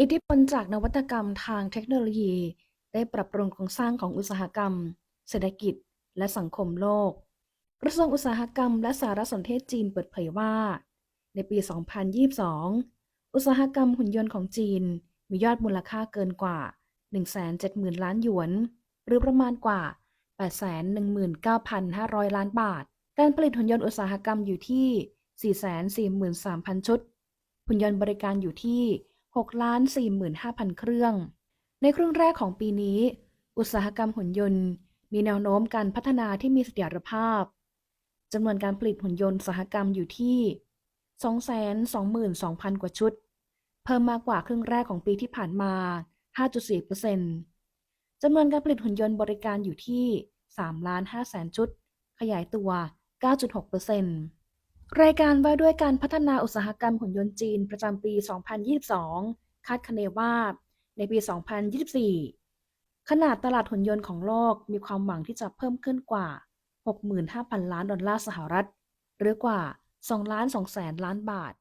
อิทธิพลจากนวัตกรรมทางเทคโนโลยี ได้ปรับปรุงโครงสร้างของอุตสาหกรรม เศรษฐกิจ และสังคมโลก กระทรวงอุตสาหกรรมและสารสนเทศจีนเปิดเผยว่า ในปี 2022 อุตสาหกรรมหุ่นยนต์ของจีน มียอดมูลค่าเกินกว่า 170,000 ล้านหยวน หรือประมาณกว่า 819,500 ล้านบาท การผลิตหุ่นยนต์อุตสาหกรรมอยู่ที่ 443,000 ชุด หุ่นยนต์บริการอยู่ที่ 645,000 เครื่อง ในครึ่งแรกของปีนี้ อุตสาหกรรมหุ่นยนต์ มีแนวโน้มการพัฒนาที่มีเสถียรภาพจำนวนการผลิตหุ่นยนต์อุตสาหกรรมอยู่ที่ 222,000 กว่าชุด เพิ่มมากกว่าครึ่งแรกของปีที่ผ่านมา 5.4%จำนวนการผลิตหุ่นยนต์บริการอยู่ที่3ล้าน5แสนชุด ขยายตัว 9.6% รายการว่าด้วยการพัฒนาอุตสาหกรรมหุ่นยนต์จีนประจำปี 2022 คาดคะเนว่า ในปี 2024 ขนาดตลาดหุ่นยนต์ของโลกมีความหวังที่จะเพิ่มขึ้นกว่า 65,000 ล้านดอลลาร์สหรัฐ หรือกว่า2ล้าน2แสนล้านบาท